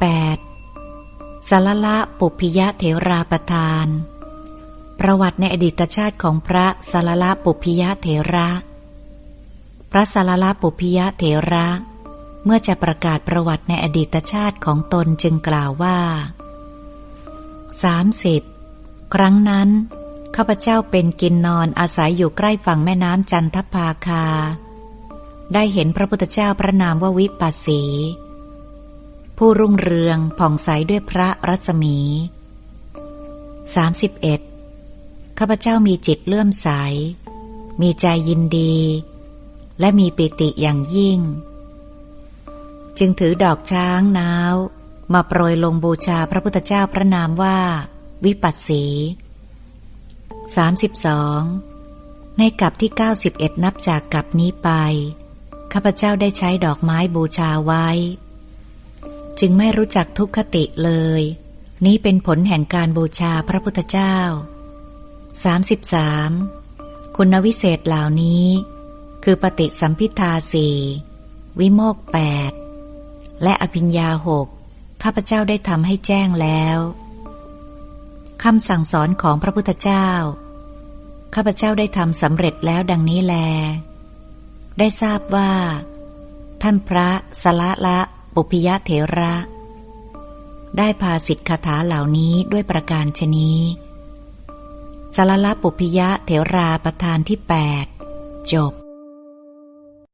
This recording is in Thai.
8. สารละปุพิยะเถราประทาน ประวัติในอดีตชาติของพระสารละปุพิยะเถระ พระสารละปุพิยะเถระ เมื่อจะประกาศประวัติในอดีตชาติของตนจึงกล่าวว่า 30 ครั้งนั้นข้าพเจ้าเป็นกินนอนอาศัยอยู่ใกล้ฝั่งแม่น้ำจันทภาคา ได้เห็นพระพุทธเจ้าพระนามว่าวิปัสสี ผู้รุ่งเรืองผ่องใสด้วยพระรัศมี 31. ข้าพเจ้ามีจิตเลื่อมใส มีใจยินดี และมีปิติอย่างยิ่ง จึงถือดอกช้างนาวมาโปรยลงบูชาพระพุทธเจ้าพระนามว่า วิปัสสี 32. ในกับที่ 91 นับจากกับนี้ไป ข้าพเจ้าได้ใช้ดอกไม้บูชาไว้ จึงไม่รู้จักทุกขติเลย นี้เป็นผลแห่งการบูชาพระพุทธเจ้า 33. คุณวิเศษเหล่านี้ คือปฏิสัมพิทาสี่วิโมกแปดและอภิญญาหกข้าพเจ้าได้ทำให้แจ้งแล้วคำสั่งสอนของพระพุทธเจ้า ข้าพเจ้าได้ทำสำเร็จแล้วดังนี้แล ได้ทราบว่า ท่านพระสละละ ปุพิยะเถระ ได้พาสิทธิคาถาเหล่านี้ด้วยประการชนีสารละปุพิยะเถราประธานที่แปดจบ